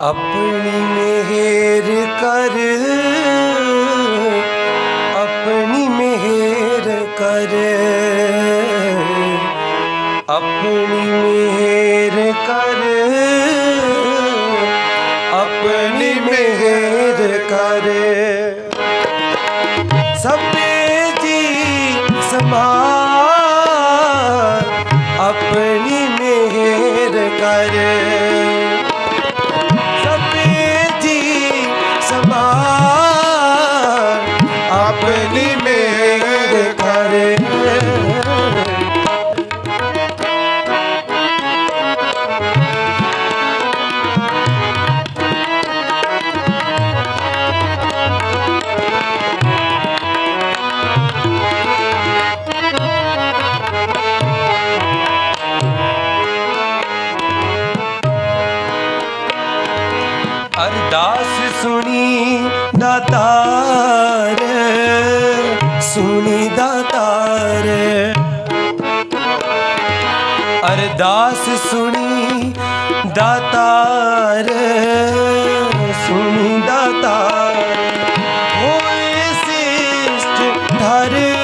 ਆਪਣੀ ਮਿਹਰ ਕਰ ਆਪਣੀ ਮਿਹਰ ਕਰ ਆਪਣੀ ਮਿਹਰ ਕਰ ਆਪਣੀ ਮਿਹਰ ਕਰ ਸਭੇ ਜੀ ਸਮਾਰ ਆਪਣੀ ਮਿਹਰ ਕਰ ਅਰਦਾਸ ਸੁਣੀ ਦਾਤਾਰ ਸੁਣੀ ਦਾਤਾਰ। ਅਰਦਾਸ ਸੁਣੀ ਦਾਤਾਰ ਸੁਣੀ ਦਾਤਾਰ। ਹੋਏ ਸਿਸ਼ਟ ਧਰ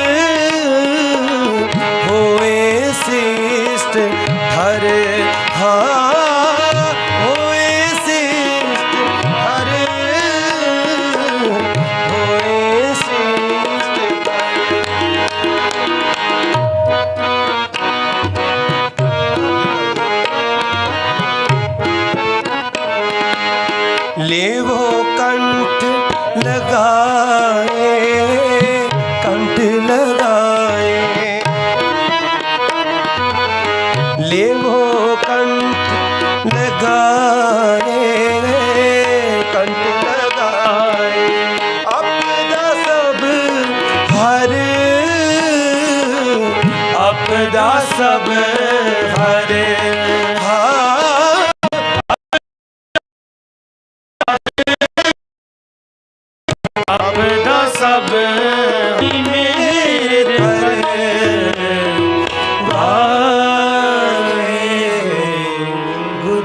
लेवो कंठ लगाए कंठ लगाए लेवो कंठ लगाए कंठ लगाए अपदा सब हर अपदा सब हरे ਸਭ